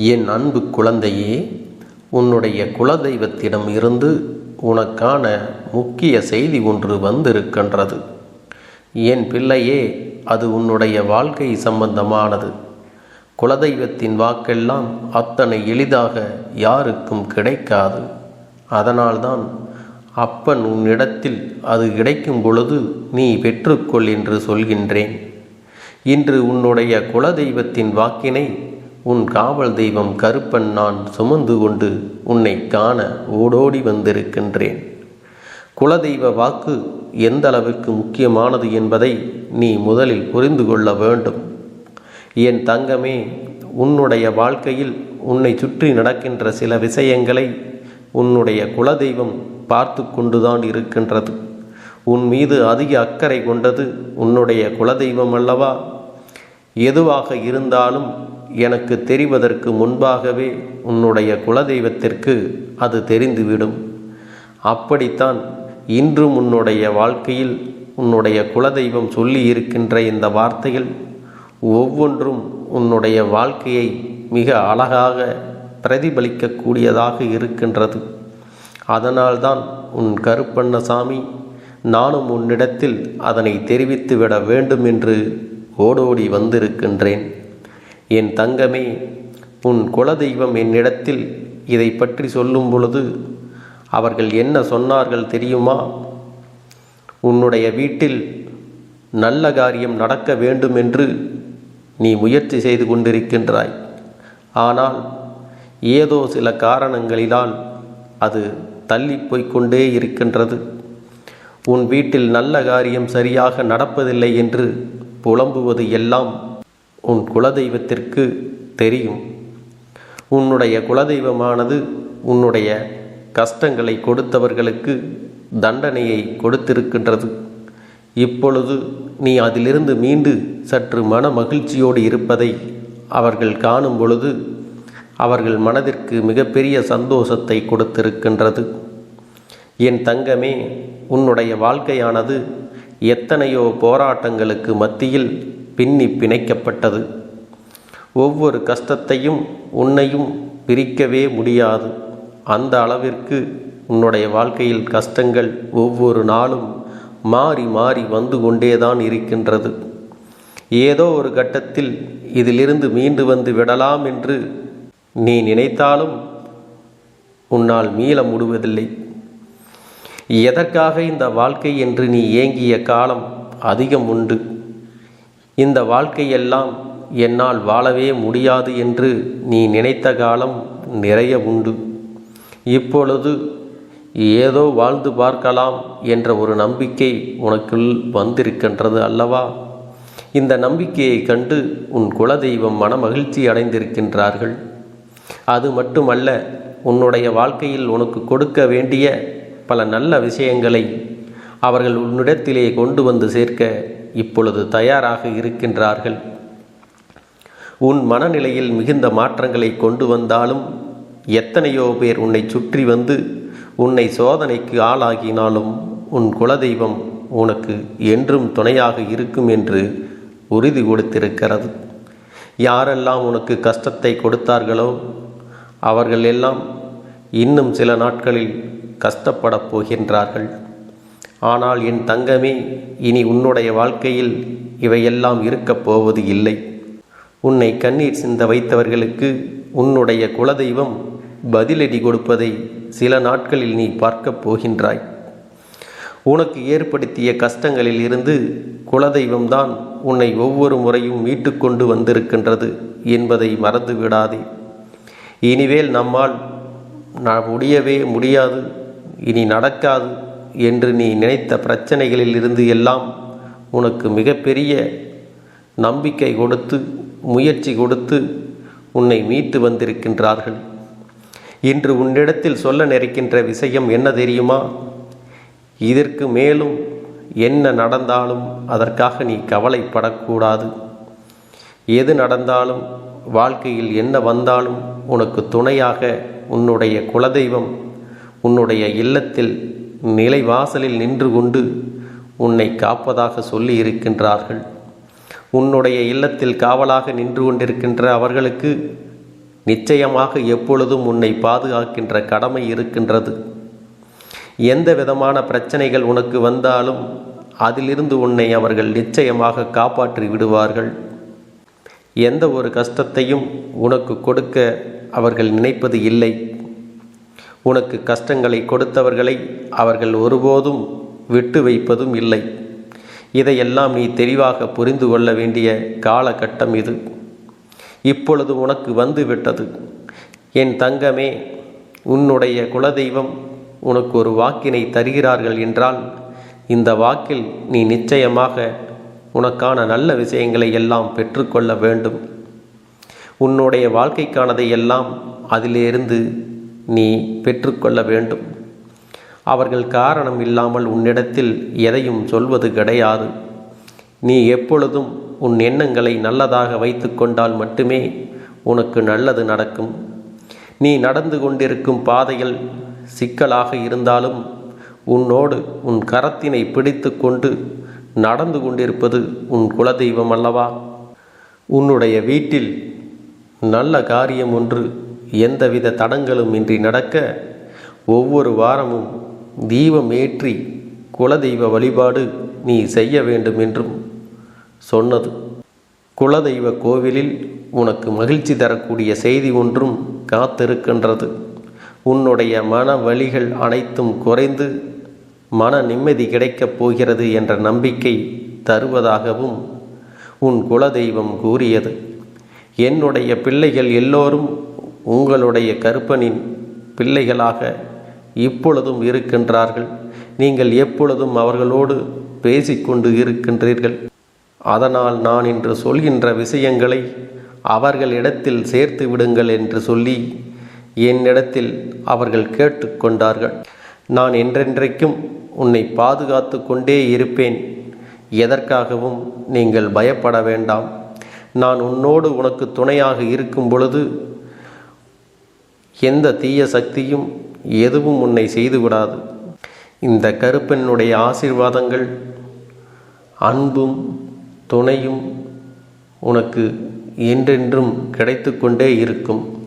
என் அன்பு குழந்தையே உன்னுடைய குலதெய்வத்திடம் இருந்து உனக்கான முக்கிய செய்தி ஒன்று வந்திருக்கின்றது. என் பிள்ளையே அது உன்னுடைய வாழ்க்கை சம்பந்தமானது. குலதெய்வத்தின் வாக்கெல்லாம் அத்தனை எளிதாக யாருக்கும் கிடைக்காது. அதனால்தான் அப்பன் உன்னிடத்தில் அது கிடைக்கும் பொழுது நீ பெற்றுக்கொள் என்று சொல்கின்றேன். இன்று உன்னுடைய குலதெய்வத்தின் வாக்கினை உன் காவல் தெய்வம் கருப்பன் நான் சுமந்து கொண்டு உன்னை காண ஓடோடி வந்திருக்கின்றேன். குலதெய்வ வாக்கு எந்த அளவிற்கு முக்கியமானது என்பதை நீ முதலில் புரிந்து கொள்ள வேண்டும். என் தங்கமே உன்னுடைய வாழ்க்கையில் உன்னை சுற்றி நடக்கின்ற சில விஷயங்களை உன்னுடைய குலதெய்வம் பார்த்து கொண்டுதான் இருக்கின்றது. உன் மீது அதிக அக்கறை கொண்டது உன்னுடைய குலதெய்வம் அல்லவா? எதுவாக இருந்தாலும் எனக்கு தெரிவதற்கு முன்பாகவே உன்னுடைய குலதெய்வத்திற்கு அது தெரிந்துவிடும். அப்படித்தான் இன்றும் உன்னுடைய வாழ்க்கையில் உன்னுடைய குலதெய்வம் சொல்லி இருக்கின்ற இந்த வார்த்தைகள் ஒவ்வொன்றும் உன்னுடைய வாழ்க்கையை மிக அழகாக பிரதிபலிக்கக்கூடியதாக இருக்கின்றது. அதனால்தான் உன் கருப்பண்ணசாமி நானும் உன்னிடத்தில் அதனை தெரிவித்துவிட வேண்டும் என்று ஓடோடி வந்திருக்கின்றேன். என் தங்கமே உன் குலதெய்வம் என்னிடத்தில் இதை பற்றி சொல்லும் பொழுது அவர்கள் என்ன சொன்னார்கள் தெரியுமா? உன்னுடைய வீட்டில் நல்ல காரியம் நடக்க வேண்டும் என்று நீ முயற்சி செய்து கொண்டிருக்கின்றாய். ஆனால் ஏதோ சில காரணங்களினால் அது தள்ளி போய்க்கொண்டே இருக்கின்றது. உன் வீட்டில் நல்ல காரியம் சரியாக நடப்பதில்லை என்று புலம்புவது எல்லாம் உன் குலதெய்வத்திற்கு தெரியும். உன்னுடைய குலதெய்வமானது உன்னுடைய கஷ்டங்களை கொடுத்தவர்களுக்கு தண்டனையை கொடுத்திருக்கின்றது. இப்பொழுது நீ அதிலிருந்து மீண்டு சற்று மன மகிழ்ச்சியோடு இருப்பதை அவர்கள் காணும் பொழுது அவர்கள் மனதிற்கு மிகப்பெரிய சந்தோஷத்தை கொடுத்திருக்கின்றது. என் தங்கமே உன்னுடைய வாழ்க்கையானது எத்தனையோ போராட்டங்களுக்கு மத்தியில் பின்னி பிணைக்கப்பட்டது. ஒவ்வொரு கஷ்டத்தையும் உன்னையும் பிரிக்கவே முடியாது. அந்த அளவிற்கு உன்னுடைய வாழ்க்கையில் கஷ்டங்கள் ஒவ்வொரு நாளும் மாறி மாறி வந்து கொண்டேதான் இருக்கின்றது. ஏதோ ஒரு கட்டத்தில் இதிலிருந்து மீண்டு வந்து விடலாம் என்று நீ நினைத்தாலும் உன்னால் மீள முடிவதில்லை. எதற்காக இந்த வாழ்க்கை என்று நீ ஏங்கிய காலம் அதிகம் உண்டு. இந்த வாழ்க்கையெல்லாம் என்னால் வாழவே முடியாது என்று நீ நினைத்த காலம் நிறைய உண்டு. இப்பொழுது ஏதோ வாழ்ந்து பார்க்கலாம் என்ற ஒரு நம்பிக்கை உனக்குள் வந்திருக்கின்றது அல்லவா? இந்த நம்பிக்கையை கண்டு உன் குலதெய்வம் மன மகிழ்ச்சி அடைந்திருக்கின்றார்கள். அது மட்டுமல்ல உன்னுடைய வாழ்க்கையில் உனக்கு கொடுக்க வேண்டிய பல நல்ல விஷயங்களை அவர்கள் உன்னிடத்திலே கொண்டு வந்து சேர்க்க இப்பொழுது தயாராக இருக்கின்றார்கள். உன் மனநிலையில் மிகுந்த மாற்றங்களை கொண்டு வந்தாலும் எத்தனையோ பேர் உன்னை சுற்றி வந்து உன்னை சோதனைக்கு ஆளாகினாலும் உன் குலதெய்வம் உனக்கு என்றும் துணையாக இருக்கும் என்று உறுதி கொடுத்திருக்கிறது. யாரெல்லாம் உனக்கு கஷ்டத்தை கொடுத்தார்களோ அவர்கள் எல்லாம் இன்னும் சில நாட்களில் கஷ்டப்படப் போகின்றார்கள். ஆனால் என் தங்கமே இனி உன்னுடைய வாழ்க்கையில் இவையெல்லாம் இருக்கப் போவது இல்லை. உன்னை கண்ணீர் சிந்த வைத்தவர்களுக்கு உன்னுடைய குலதெய்வம் பதிலடி கொடுப்பதை சில நாட்களில் நீ பார்க்கப் போகின்றாய். உனக்கு ஏற்படுத்திய கஷ்டங்களில் இருந்து குலதெய்வம்தான் உன்னை ஒவ்வொரு முறையும் மீட்டு கொண்டு வந்திருக்கின்றது என்பதை மறந்து விடாதே இனிவேல் நம்மால் முடியவே முடியாது. இனி நடக்காது என்று நீ நினைத்த பிரச்சனைகளில் இருந்து எல்லாம் உனக்கு மிகப்பெரிய நம்பிக்கை கொடுத்து முயற்சி கொடுத்து உன்னை மீட்டு வந்திருக்கின்றார்கள். இன்று உன்னிடத்தில் சொல்ல நினைக்கின்ற விஷயம் என்ன தெரியுமா? இதற்கு மேலும் என்ன நடந்தாலும் அதற்காக நீ கவலைப்படக்கூடாது. எது நடந்தாலும் வாழ்க்கையில் என்ன வந்தாலும் உனக்கு துணையாக உன்னுடைய குலதெய்வம் உன்னுடைய இல்லத்தில் நிலை வாசலில் நின்று கொண்டு உன்னை காப்பதாக சொல்லி இருக்கின்றார்கள். உன்னுடைய இல்லத்தில் காவலாக நின்று கொண்டிருக்கின்ற அவர்களுக்கு நிச்சயமாக எப்பொழுதும் உன்னை பாதுகாக்கின்ற கடமை இருக்கின்றது. எந்த விதமான பிரச்சனைகள் உனக்கு வந்தாலும் அதிலிருந்து உன்னை அவர்கள் நிச்சயமாக காப்பாற்றி விடுவார்கள். எந்த ஒரு கஷ்டத்தையும் உனக்கு கொடுக்க அவர்கள் நினைப்பது இல்லை. உனக்கு கஷ்டங்களை கொடுத்தவர்களை அவர்கள் ஒருபோதும் விட்டு வைப்பதும் இல்லை. இதையெல்லாம் நீ தெளிவாக புரிந்து கொள்ள வேண்டிய காலகட்டம் இது. இப்பொழுது உனக்கு வந்து விட்டது. என் தங்கமே உன்னுடைய குலதெய்வம் உனக்கு ஒரு வாக்கினை தருகிறார்கள் என்றால் இந்த வாக்கில் நீ நிச்சயமாக உனக்கான நல்ல விஷயங்களை எல்லாம் பெற்றுக்கொள்ள வேண்டும். உன்னுடைய வாழ்க்கைக்கானதை எல்லாம் அதிலிருந்து நீ பெற்றுக்கொள்ள வேண்டும். அவர்கள் காரணம் இல்லாமல் உன்னிடத்தில் எதையும் சொல்வது கிடையாது. நீ எப்பொழுதும் உன் எண்ணங்களை நல்லதாக வைத்து கொண்டால் மட்டுமே உனக்கு நல்லது நடக்கும். நீ நடந்து கொண்டிருக்கும் பாதைகள் சிக்கலாக இருந்தாலும் உன்னோடு உன் கரத்தினை பிடித்து கொண்டு நடந்து கொண்டிருப்பது உன் குலதெய்வம் அல்லவா? உன்னுடைய வீட்டில் நல்ல காரியம் ஒன்று எந்தவித தடங்களும் இன்றி நடக்க ஒவ்வொரு வாரமும் தீபம் ஏற்றி குலதெய்வ வழிபாடு நீ செய்ய வேண்டும் என்றும் சொன்னது. குலதெய்வ கோவிலில் உனக்கு மகிழ்ச்சி தரக்கூடிய செய்தி ஒன்றும் காத்திருக்கின்றது. உன்னுடைய மன வழிகள் அனைத்தும் குறைந்து மன நிம்மதி கிடைக்கப் போகிறது என்ற நம்பிக்கை தருவதாகவும் உன் குலதெய்வம் கூறியது. என்னுடைய பிள்ளைகள் எல்லோரும் உங்களுடைய கருப்பனின் பிள்ளைகளாக இப்பொழுதும் இருக்கின்றார்கள். நீங்கள் எப்பொழுதும் அவர்களோடு பேசிக்கொண்டு இருக்கின்றீர்கள். அதனால் நான் இன்று சொல்கின்ற விஷயங்களை அவர்களிடத்தில் சேர்த்து விடுங்கள் என்று சொல்லி என்னிடத்தில் அவர்கள் கேட்டுக்கொண்டார்கள். நான் என்றென்றைக்கும் உன்னை பாதுகாத்து கொண்டே இருப்பேன். எதற்காகவும் நீங்கள் பயப்பட வேண்டாம். நான் உன்னோடு உனக்கு துணையாக இருக்கும் பொழுது எந்த தீய சக்தியும் எதுவும் உன்னை செய்துவிடாது. இந்த கருப்பெண்ணுடைய ஆசீர்வாதங்கள் அன்பும் துணையும் உனக்கு என்றென்றும் கிடைத்து கொண்டே இருக்கும்.